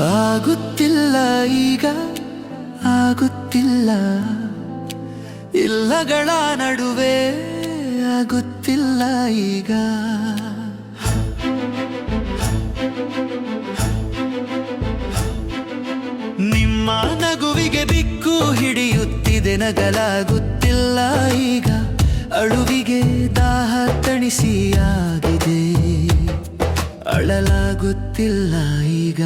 ಆಗುತ್ತಿಲ್ಲ ಈಗ, ಆಗುತ್ತಿಲ್ಲ. ಇಲ್ಲಗಳ ನಡುವೆ ಆಗುತ್ತಿಲ್ಲ ಈಗ. ನಿಮ್ಮ ನಗುವಿಗೆ ಬಿಕ್ಕು ಹಿಡಿಯುತ್ತಿದೆ, ನಗಲಾಗುತ್ತಿಲ್ಲ ಈಗ. ಅಳುವಿಗೆ ದಾಹ ತಣಿಸಿಯಾಗಿದೆ. ಅಳಲಾಗುತ್ತಿಲ್ಲ ಈಗ.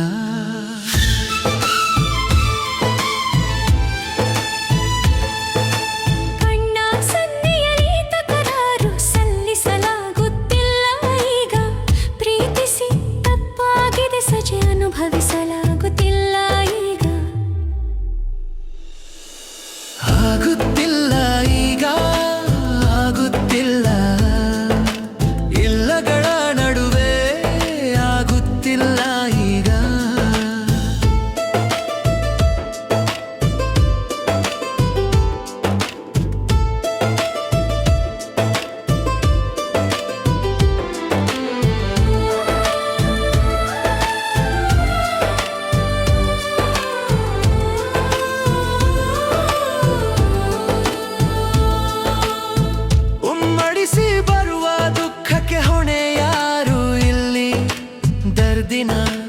Have you dinner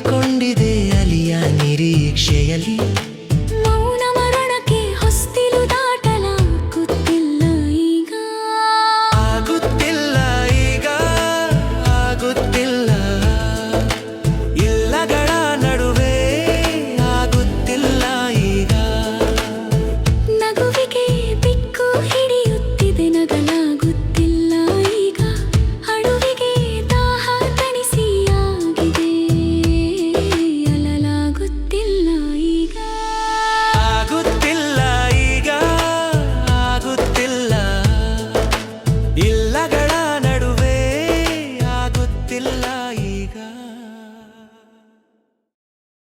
ಕೊಂಡಿದೆ ಅಲಿಯ ನಿರೀಕ್ಷೆಯಲ್ಲಿ.